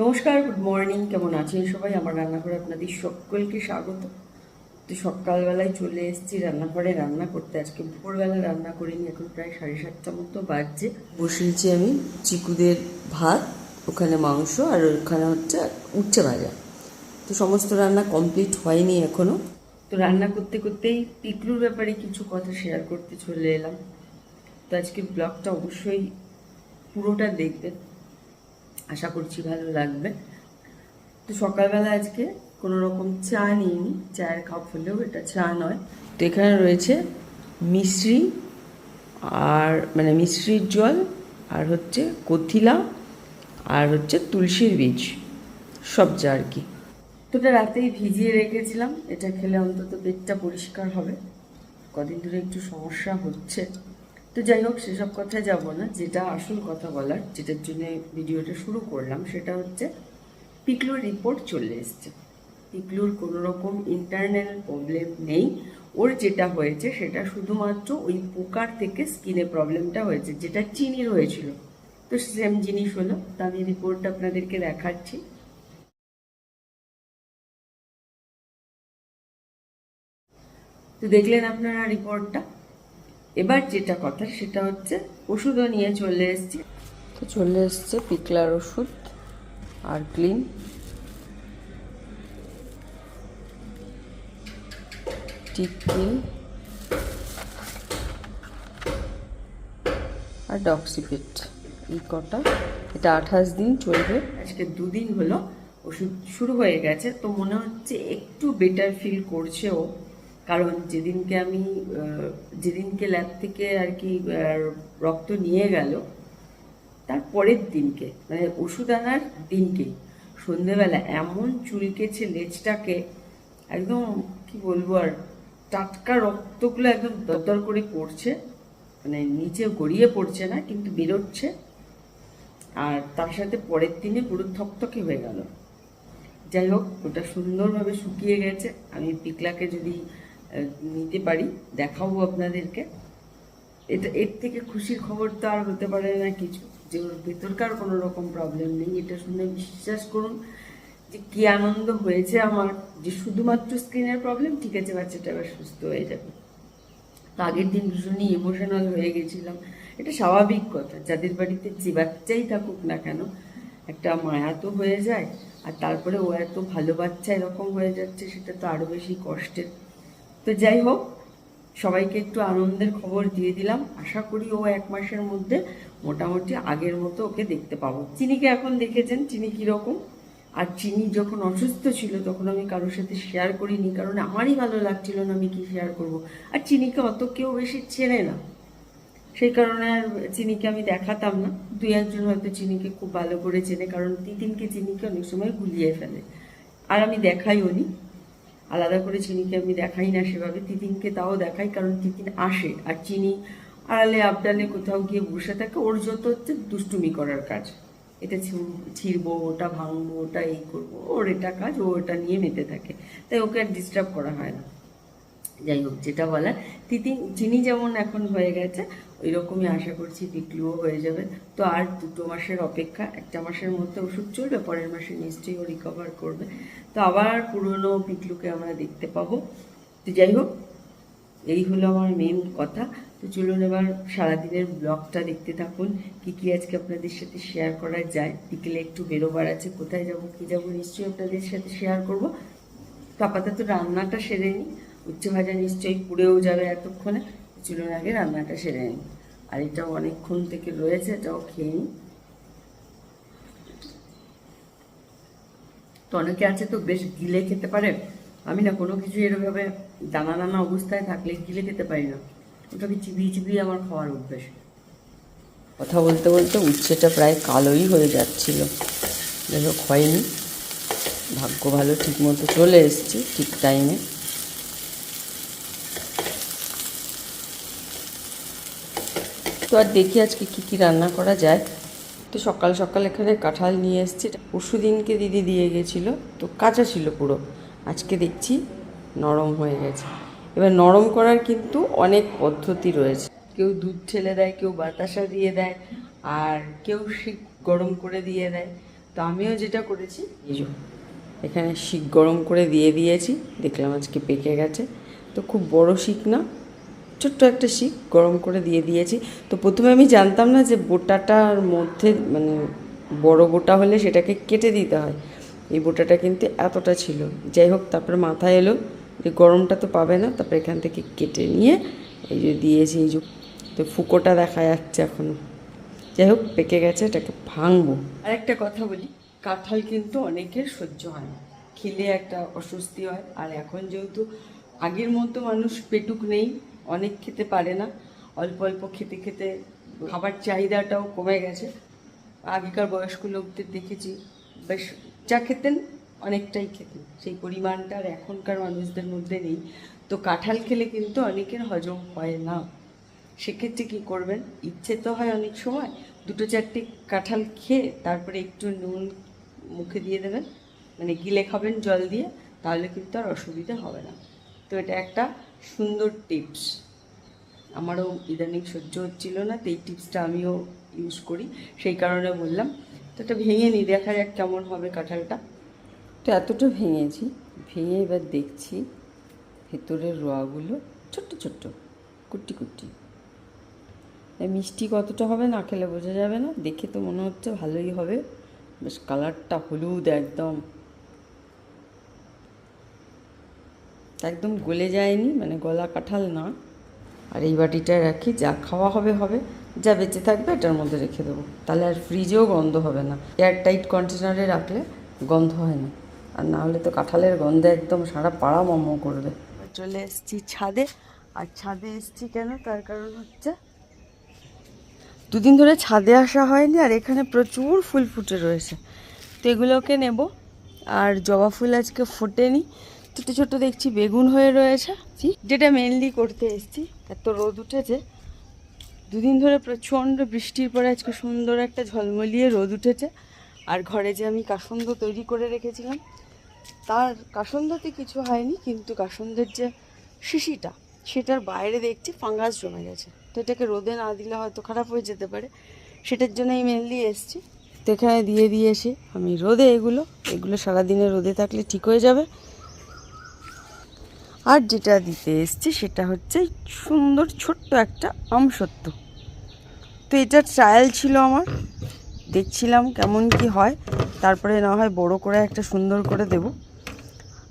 নমস্কার good morning কেমন আছেন সবাই? আমার রান্নাঘরে আপনাদের সকলকে স্বাগত। তো সকালবেলায় চলে এসেছি রান্নাঘরে, রান্না করতে। আজকে ভোরবেলা রান্না করিনি এখন প্রায় সাড়ে সাতটা মতো বাজছে। বসিয়েছি আমি চিকুদের ভাত, ওখানে মাংস আর ওখানে হচ্ছে উচ্ছে ভাজা। তো সমস্ত রান্না কমপ্লিট হয়নি এখনও তো রান্না করতে করতেই পিকলুর ব্যাপারে কিছু কথা শেয়ার করতে চলে এলাম। তো আজকের ব্লগটা অবশ্যই পুরোটা দেখবেন। আশা করছি ভালো লাগবে। তো সকালবেলা আজকে কোনো রকম চা নিইনি, চায়ের কাপ হলেও এটা চা নয়। তো এখানে রয়েছে মিশ্রি আর মানে মিশ্রির জল আর হচ্ছে কথিলা আর হচ্ছে তুলসীর বীজ, সব যা আর কি। তো ওটা রাতেই ভিজিয়ে রেখেছিলাম, এটা খেলে অন্তত পেটটা পরিষ্কার হবে। কদিন ধরে একটু সমস্যা হচ্ছে। তো যাই হোক, সেসব কথায় যাব না। যেটা আসল কথা বলার, যেটার জন্য ভিডিওটা শুরু করলাম, সেটা হচ্ছে পিকলুর রিপোর্ট চলে এসছে। পিকলুর কোনো রকম ইন্টারনাল প্রবলেম নেই। ওর যেটা হয়েছে, সেটা শুধুমাত্র ওই পোকার থেকে স্কিনে প্রবলেমটা হয়েছে, যেটা চিনির হয়েছিল। তো সেম জিনিস হলো, তো আমি রিপোর্টটা আপনাদেরকে দেখাচ্ছি। তো দেখলেন আপনারা রিপোর্টটা এবার যেটা কথা সেটা হচ্ছে ওষুধও নিয়ে চলে এসেছি। তো চলে এসছে পিকলার ওষুধ আর ক্লিন। টিকিল আর ডক্সিপিট এই কটা। এটা আঠাশ দিন চলবে। আজকে দুদিন হলো ওষুধ শুরু হয়ে গেছে তো মনে হচ্ছে একটু বেটার ফিল করছে ও। কারণ যেদিনকে আমি যেদিনকে ল্যাব থেকে আর কি রক্ত নিয়ে গেল, তার পরের দিনকে মানে ওষুধ আনার দিনকেই সন্ধেবেলা এমন চুলকেছে লেজটাকে, একদম কি বলব আর, টাটকা রক্তগুলো একদম দরদর করে পড়ছে মানে নিচে গড়িয়ে পড়ছে না, কিন্তু বেরোচ্ছে, আর তার সাথে পরের দিনে পুরো থকথকে হয়ে গেল। যাই হোক, ওটা সুন্দরভাবে শুকিয়ে গেছে, আমি পিকলাকে যদি নিতে পারি, দেখাবো আপনাদেরকে। এটা, এর থেকে খুশির খবর তো আর হতে পারে না কিছু, যে ওর ভেতরকার কোনো রকম প্রবলেম নেই। এটা শুনে বিশ্বাস করুন যে কি আনন্দ হয়েছে আমার, যে শুধুমাত্র স্ক্রিনের প্রবলেম ঠিক আছে, বাচ্চাটা এবার সুস্থ হয়ে যাবে। তো আগের দিন ভীষণই ইমোশনাল হয়ে গেছিলাম। এটা স্বাভাবিক কথা, যাদের বাড়িতে যে বাচ্চাই থাকুক না কেন, একটা মায়া তো হয়ে যায়, আর তারপরে ও এত ভালো বাচ্চা এরকম হয়ে যাচ্ছে, সেটা তো আরও বেশি কষ্টের তো যাই হোক, সবাইকে একটু আনন্দের খবর দিয়ে দিলাম। আশা করি ও এক মাসের মধ্যে মোটামুটি আগের মতো ওকে দেখতে পাবো। চিনিকে এখন দেখেছেন? চিনি কীরকম? আর চিনি যখন অসুস্থ ছিল, তখন আমি কারোর সাথে শেয়ার করিনি, কারণ আমারই ভালো লাগছিল না আমি কি শেয়ার করব। আর চিনিকে অত কেউ বেশি চেনে না। সেই কারণে আর চিনিকে আমি দেখাতাম না। দুই একজন হয়তো চিনিকে খুব ভালো করে চেনে, কারণ তিতিনকে চিনিকে অনেক সময় গুলিয়ে ফেলে। আর আমি দেখাইও নি আলাদা করে চিনিকে আমি দেখাই না সেভাবে, তিতিনকে তাও দেখাই, কারণ তিতিন আসে। আর চিনি আড়ালে, আবডালে কোথাও গিয়ে বসে থাকে, ওর যত হচ্ছে দুষ্টুমি করার কাজ। এটা ছিঁড়বো, ওটা ভাঙবো, ওটা এই করব, ওর এটা কাজ, ও এটা নিয়ে মেতে থাকে। তাই ওকে আর ডিস্টার্ব করা হয় না। যাই হোক, যেটা বলার। তিতি চিনি যেমন এখন হয়ে গেছে ওই রকমই আশা করছি পিকলুও হয়ে যাবে। তো আর দুটো মাসের অপেক্ষা, একটা মাসের মধ্যে ওষুধ চলবে, পরের মাসে নিশ্চয়ই ও রিকভার করবে। তো আবার পুরনো পিকলুকে আমরা দেখতে পাবো। তো যাই হোক, এই হলো আমার মেন কথা। তো চলুন এবার সারাদিনের ব্লগটা দেখতে থাকুন। কি কি আজকে আপনাদের সাথে শেয়ার করা যায়? বিকেলে একটু বেরোবার আছে, কোথায় যাব, কি যাব, নিশ্চয়ই আপনাদের সাথে শেয়ার করব। তো আপাতত রান্নাটা সেরে নিই। উচ্চ ভাজা নিশ্চয়ই পুড়েও যাবে এতক্ষণে। চলুন আগে রান্নাটা সেরে নিই। আর এটাও অনেকক্ষণ থেকে রয়েছে, এটাও খেয়ে নিই। তো অনেকে আছে তো, বেশ গিলে খেতে পারে। আমি না কোনো কিছু এরভাবে দানা দানা অবস্থায় থাকলে গিলে খেতে পারি না। ওটাকে চিবিয়ে চিবিয়ে আমার খাওয়ার অভ্যেস। কথা বলতে বলতে উচ্ছেটা প্রায় কালোই হয়ে যাচ্ছিল। হোক, হয়নি। ভাগ্য ভালো ঠিক মতো চলে এসেছি, ঠিক টাইমে তো আর দেখি আজকে কি কি রান্না করা যায়। তো সকাল সকাল এখানে কাঁঠাল নিয়ে এসেছি। পরশু দিনকে দিদি দিয়ে গেছিল, তো কাঁচা ছিল পুরো। আজকে দেখছি নরম হয়ে গেছে। এবার নরম করার কিন্তু অনেক পদ্ধতি রয়েছে। কেউ দুধ ঠেলে দেয়, কেউ বাতাসা দিয়ে দেয়, আর কেউ সে গরম করে দিয়ে দেয়। তো আমিও যেটা করেছি এখানে শিক গরম করে দিয়ে দিয়েছি। দেখলাম আজকে পেকে গেছে। তো খুব বড় শিক না ছোট্ট একটা শিক গরম করে দিয়ে দিয়েছি। তো প্রথমে আমি জানতাম না যে বোটাটার মধ্যে মানে বড় বোটা হলে সেটাকে কেটে দিতে হয়। এই বোটাটা কিন্তু এতটা ছিল। যাই হোক, তারপরে মাথায় এলো যে গরমটা তো পাবে না, তারপরে এখান থেকে কেটে নিয়ে এই যে দিয়েছি, এই তো ফুকোটা দেখা যাচ্ছে এখনও। যাই হোক, পেকে গেছে, এটাকে ভাঙবো। আর একটা কথা বলি, কাঁঠাল কিন্তু অনেকের সহ্য হয় না। খেলে একটা অস্বস্তি হয়। আর এখন যেহেতু আগের মতো মানুষ পেটুক নেই অনেক খেতে পারে না। অল্প অল্প খেতে খেতে খাবার চাহিদাটাও কমে গেছে। আগেকার বয়স্ক লোকদের দেখেছি, বেশ যা খেতেন অনেকটাই খেতেন। সেই পরিমাণটা আর এখনকার মানুষদের মধ্যে নেই। তো কাঁঠাল খেলে কিন্তু অনেকের হজম হয় না। সেক্ষেত্রে কী করবেন? ইচ্ছে তো হয় অনেক সময়। দুটো চারটে কাঁঠাল খেয়ে তারপরে একটু নুন মুখে দিয়ে দেবেন। মানে গিলে খাবেন জল দিয়ে, তাহলে কিন্তু আর অসুবিধা হবে না। তো এটা একটা সুন্দর টিপস। আমারও ইদানিং সহ্য হচ্ছিল না, তো এই টিপসটা আমিও ইউজ করি। সেই কারণে বললাম, তো এটা ভেঙে নিই দেখা যাক কেমন হবে কাঁঠালটা। তো এতটা ভেঙেছি, ভেঙে এবার দেখছি ভেতরের রোয়াগুলো ছোট্ট ছোট্ট কুটি কুটি মিষ্টি কতটা হবে না খেলে বোঝা যাবে না, দেখে তো মনে হচ্ছে ভালোই হবে। বেশ কালারটা হলুদ একদম। একদম গলে যায়নি মানে গলা কাঁঠাল না। আর এই বাটিটায় রাখি, যা খাওয়া হবে হবে। যা বেঁচে থাকবে, এটার মধ্যে রেখে দেবো। তাহলে আর ফ্রিজেও গন্ধ হবে না। এয়ার টাইট কন্টেনারে রাখলে গন্ধ হয় না। আর না হলে তো কাঁঠালের গন্ধে একদম সারা পাড়া মম করবে। চলে এসছি ছাদে। আর ছাদে এসছি কেন? তার কারণ হচ্ছে দুদিন ধরে ছাদে আসা হয়নি, আর এখানে প্রচুর ফুল ফুটে রয়েছে। তো এগুলোকে নেব। আর জবা ফুল আজকে ফোটেনি। ছোটো ছোটো দেখছি বেগুন হয়ে রয়েছে। যেটা মেনলি করতে এসেছি। এত রোদ উঠেছে। দুদিন ধরে প্রচণ্ড বৃষ্টির পরে আজকে সুন্দর একটা ঝলমলিয়ে রোদ উঠেছে। আর ঘরে যে আমি কাসন্দ তৈরি করে রেখেছিলাম তার কাসন্দতে কিছু হয়নি কিন্তু কাসন্দের যে শিশিটা সেটার বাইরে দেখছি ফাঙ্গাস জমে গেছে। তো এটাকে রোদে না দিলে হয়তো খারাপ হয়ে যেতে পারে। সেটার জন্যই মেনলি এসছি। তো এখানে দিয়ে দিয়েছি। আমি রোদে এগুলো এগুলো সারাদিনে রোদে থাকলে ঠিক হয়ে যাবে। আর যেটা দিতে এসছি সেটা হচ্ছে সুন্দর ছোট্ট একটা আমসত্ত্ব। তো এটা ট্রায়াল ছিল আমার। দেখছিলাম কেমন কি হয়। তারপরে না হয় বড় করে একটা সুন্দর করে দেব।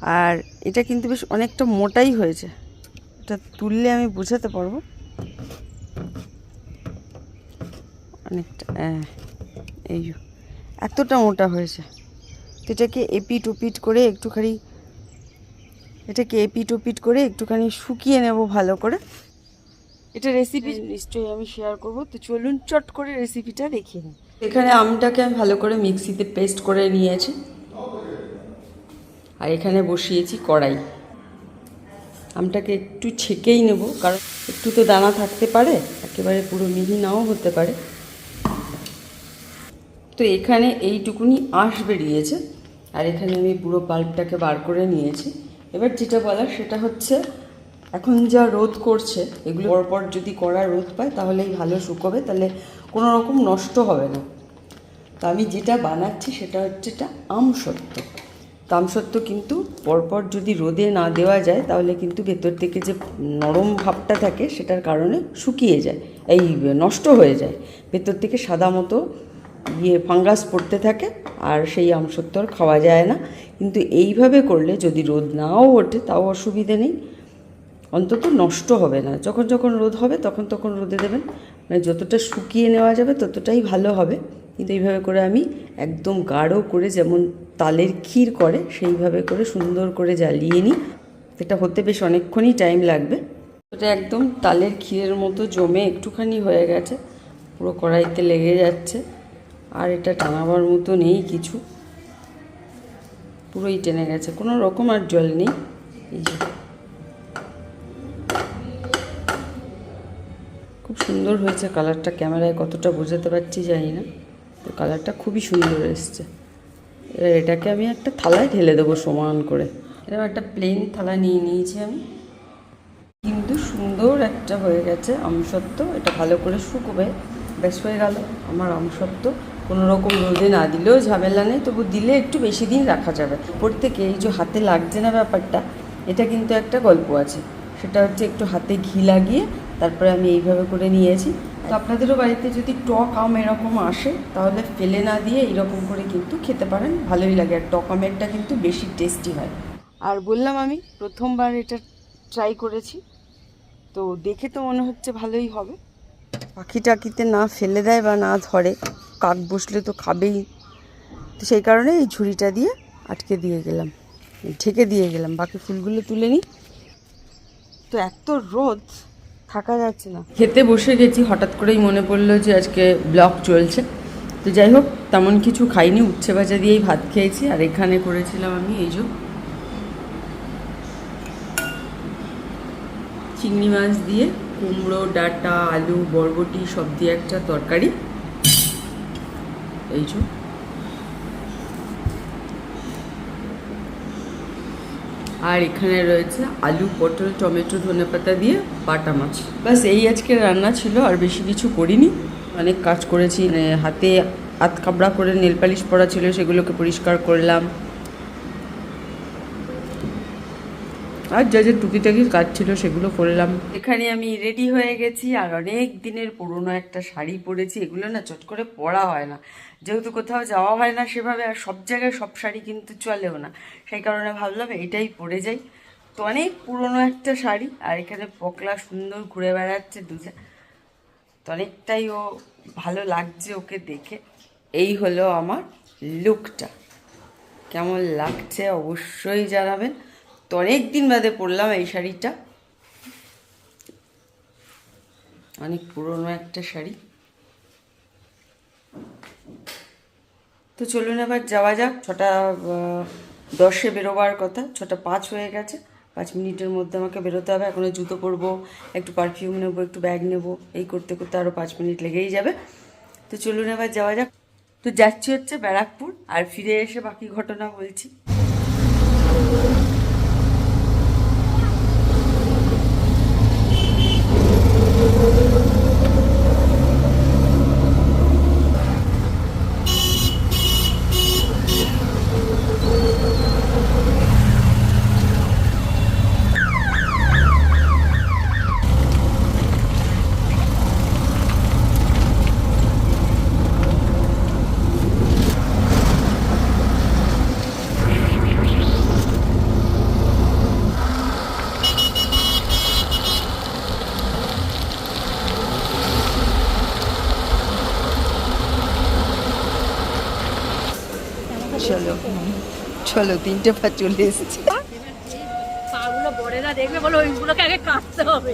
আর এটা কিন্তু বেশ অনেকটা মোটাই হয়েছে। এটা তুললে আমি বোঝাতে পারব। অনেকটা হ্যাঁ এই এতটা মোটা হয়েছে। তো এটাকে এপিট ওপিট করে একটুখানি এটাকে এপিট ওপিট করে একটুখানি শুকিয়ে নেব ভালো করে। এটা রেসিপি নিশ্চয়ই আমি শেয়ার করব। তো চলুন চট করে রেসিপিটা দেখিয়ে নিই। এখানে আমটাকে আমি ভালো করে মিক্সিতে পেস্ট করে নিয়েছি। আর এখানে বসিয়েছি কড়াই। আমটাকে একটু ছেঁকেই নেব কারণ একটু তো দানা থাকতে পারে একেবারে পুরো মিহি নাও হতে পারে। তো এখানে এইটুকুনি আঁশ বেরিয়েছে আর এখানে আমি পুরো পাল্পটাকে বার করে নিয়েছি। এবার যেটা বলার সেটা হচ্ছে এখন যা রোদ করছে এগুলো পরপর যদি কড়া রোদ পায় তাহলেই ভালো শুকোবে তাহলে কোনো রকম নষ্ট হবে না। তো আমি যেটা বানাচ্ছি সেটা হচ্ছে এটা আমসত্ত্ব তো আমসত্ত্ব কিন্তু পরপর যদি রোদে না দেওয়া যায় তাহলে কিন্তু ভেতর থেকে যে নরম ভাবটা থাকে সেটার কারণে শুকিয়ে যায় এই নষ্ট হয়ে যায়। ভেতর থেকে সাদা মতো ইয়ে ফাঙ্গাস পড়তে থাকে আর সেই আমসত্ত্ব আর খাওয়া যায় না। কিন্তু এইভাবে করলে যদি রোদ নাও ওঠে, তাও অসুবিধে নেই। অন্তত নষ্ট হবে না। যখন যখন রোদ হবে, তখন তখন রোদে দেবেন। মানে যতটা শুকিয়ে নেওয়া যাবে, ততটাই ভালো হবে। কিন্তু এইভাবে করে আমি একদম গাঢ় করে যেমন তালের ক্ষীর করে, সেইভাবে করে সুন্দর করে জ্বালিয়ে নিই। এটা হতে বেশ অনেকক্ষণই টাইম লাগবে। এটা একদম তালের ক্ষীরের মতো জমে একটুখানি হয়ে গেছে। পুরো কড়াইতে লেগে যাচ্ছে। আর এটা টানাবার মতো নেই কিছু। পুরোই টেনে গেছে, কোনো রকম আর জল নেই। এই যে। খুব সুন্দর হয়েছে কালারটা, ক্যামেরায় কতটা বোঝাতে পারছি জানি না। তো কালারটা খুবই সুন্দর এসছে। এবার এটাকে আমি একটা থালায় ঢেলে দেবো সমান করে। এরকম একটা প্লেন থালা নিয়ে নিয়েছি আমি। কিন্তু সুন্দর একটা হয়ে গেছে আমসত্ত্ব। এটা ভালো করে শুকোবে। বেশ হয়ে গেল আমার আমসত্ত্ব। কোনো রকম রোদে না দিলেও ঝামেলা নেই, তবু দিলে একটু বেশি দিন রাখা যাবে। থেকে এই যে হাতে লাগছে না ব্যাপারটা, এটা কিন্তু একটা গল্প আছে। সেটা হচ্ছে একটু হাতে ঘি লাগিয়ে তারপরে আমি এইভাবে করে নিয়েছি। তো আপনাদেরও বাড়িতে যদি টক আম এরকম আসে, তাহলে ফেলে না দিয়ে এরকম করে কিন্তু খেতে পারেন, ভালোই লাগে। আর টক আমেরটা কিন্তু বেশি টেস্টি হয়। আর বললাম আমি, প্রথমবার এটা ট্রাই করেছি। তো দেখে তো মনে হচ্ছে ভালোই হবে। পাখি টাকিতে না ফেলে দেয় বা না ধরে কাক বসলে তো খাবেই। তো সেই কারণে এই ঝুড়িটা দিয়ে আটকে দিয়ে গেলাম। ঢেকে দিয়ে গেলাম। বাকি ফুলগুলো তুলে নিই। তো এত রোদ, থাকা যাচ্ছে না। খেতে বসে গেছি, হঠাৎ করেই মনে পড়ল যে আজকে ব্লগ চলছে। তো যাই হোক, তেমন কিছু খাইনি, উচ্ছে ভাজা দিয়েই ভাত খেয়েছি। আর এখানে করেছিলাম আমি এই যে চিংড়ি মাছ দিয়ে কুমড়ো, ডাঁটা, আলু, বরবটি, সব দিয়ে একটা তরকারি। এই যে আর এখানে রয়েছে আলু, পটল, টমেটো ধনেপাতা দিয়ে বাটা মাছ। বাস এই আজকে রান্না ছিল, আর বেশি কিছু করিনি। অনেক কাজ করেছি মানে হাতে হাত কাবড়া করে নেল পালিশ পরা ছিল, সেগুলোকে পরিষ্কার করলাম। আর যা যা টুকিটাকি কাজ ছিল সেগুলো করলাম। এখানে আমি রেডি হয়ে গেছি আর অনেক দিনের পুরনো একটা শাড়ি পরেছি, এগুলো না চট করে পরা হয় না। যেহেতু কোথাও যাওয়া হয় না সেভাবে আর সব জায়গায় সব শাড়ি কিন্তু চলেও না। সেই কারণে ভাবলাম এটাই পরে যাই। তো অনেক পুরনো একটা শাড়ি আর এখানে পকলা সুন্দর ঘুরে বেড়াচ্ছে দুজে তো অনেকটাই ও ভালো লাগছে ওকে দেখে। এই হলো আমার লুকটা কেমন লাগছে অবশ্যই জানাবেন। তো অনেক দিন বাদে পরলাম এই শাড়িটা। অনেক পুরনো একটা শাড়ি। তো চলুন এবার যাওয়া যাক, ছটা দশে বেরোবার কথা, ছটা পাঁচ হয়ে গেছে। পাঁচ মিনিটের মধ্যে আমাকে বেরোতে হবে এখনও জুতো পরবো, একটু পারফিউম নেব, একটু ব্যাগ নেব, এই করতে করতে আরও পাঁচ মিনিট লেগেই যাবে। তো চলুন এবার যাওয়া যাক। তো যাচ্ছি হচ্ছে ব্যারাকপুর, আর ফিরে এসে বাকি ঘটনা বলছি। চলো চলো তিনটে পা চলে এসেছি। পাগুলো বড়েরা দেখবে বলো ওইগুলোকে আগে কাটতে হবে।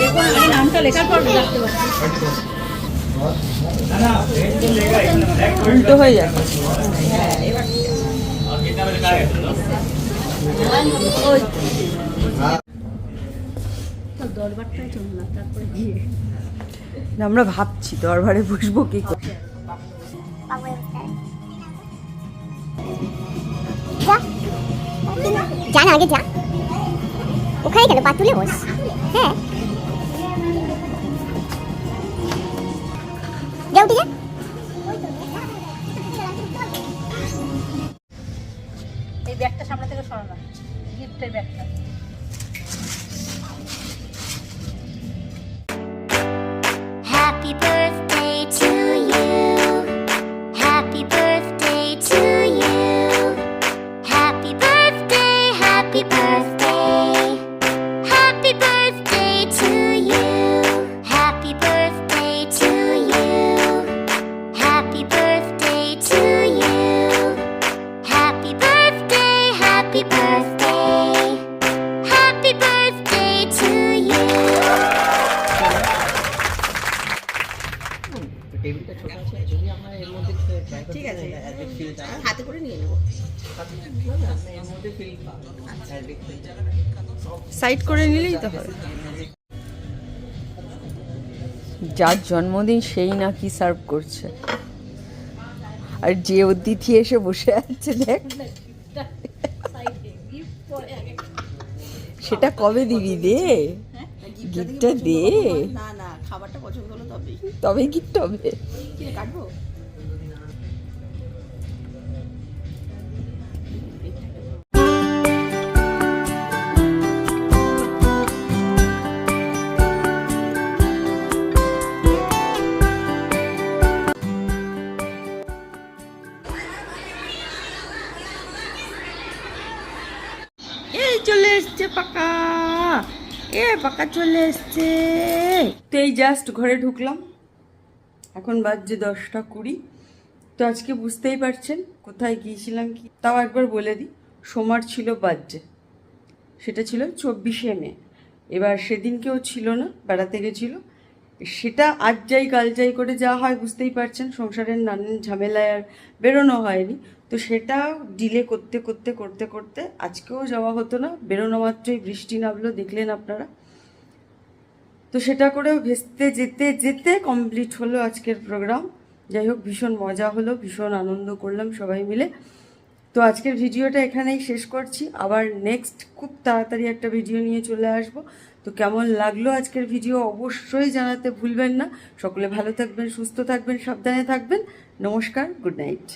দেখুন আমি নামটা লেখার পর রাখতে পারছি। উল্টো হয়ে যাচ্ছে দরবারটাই চল না তারপরে গিয়ে আমরা ভাবছি দরবারে বসবো কি করে। যা। না আগে যা। ওখানে কেন? পা তুলে বস। হ্যাঁ। যা উঠে যা। এই ব্যাগটা সামনে থেকে সরানো। গিফটের ব্যাগটা। সাইড করে নিলেই তো হবে যার জন্মদিন সেই নাকি সার্ভ করছে। আর যে অতিথি এসে বসে আছে দেখ। সেটা কবে দিবি দে। গিফটটা দে। না না খাবারটা পছন্দ তবে গিফট হবে। কাটবো? এই চলে এসছে পাকা। এ পাকা চলে এসছে। তো এই জাস্ট ঘরে ঢুকলাম। এখন বাজছে দশটা কুড়ি। তো আজকে বুঝতেই পারছেন কোথায় গিয়েছিলাম কি? তাও একবার বলে দিই সোমার ছিল বার্থডে সেটা ছিল চব্বিশে মে। এবার সেদিনকেও ছিল না, বেড়াতে গেছিল। সেটা আজ যাই কাল যাই করে যা হয় বুঝতেই পারছেন, সংসারের নানান ঝামেলায় আর বেরোনো হয়নি। তো সেটা ডিলে করতে করতে করতে করতে আজকেও যাওয়া হতো না। বেরোনো মাত্রই বৃষ্টি নামলো, দেখলেন আপনারা। তো সেটা করেও ভেস্তে যেতে যেতে কমপ্লিট হলো আজকের প্রোগ্রাম যাই হোক, ভীষণ মজা হলো, ভীষণ আনন্দ করলাম সবাই মিলে। তো আজকের ভিডিওটা এখানেই শেষ করছি। আবার নেক্সট খুব তাড়াতাড়ি একটা ভিডিও নিয়ে চলে আসব। তো কেমন লাগল আজকের ভিডিও অবশ্যই জানাতে ভুলবেন না। সকলে ভালো থাকবেন, সুস্থ থাকবেন, সাবধানে থাকবেন। নমস্কার গুড নাইট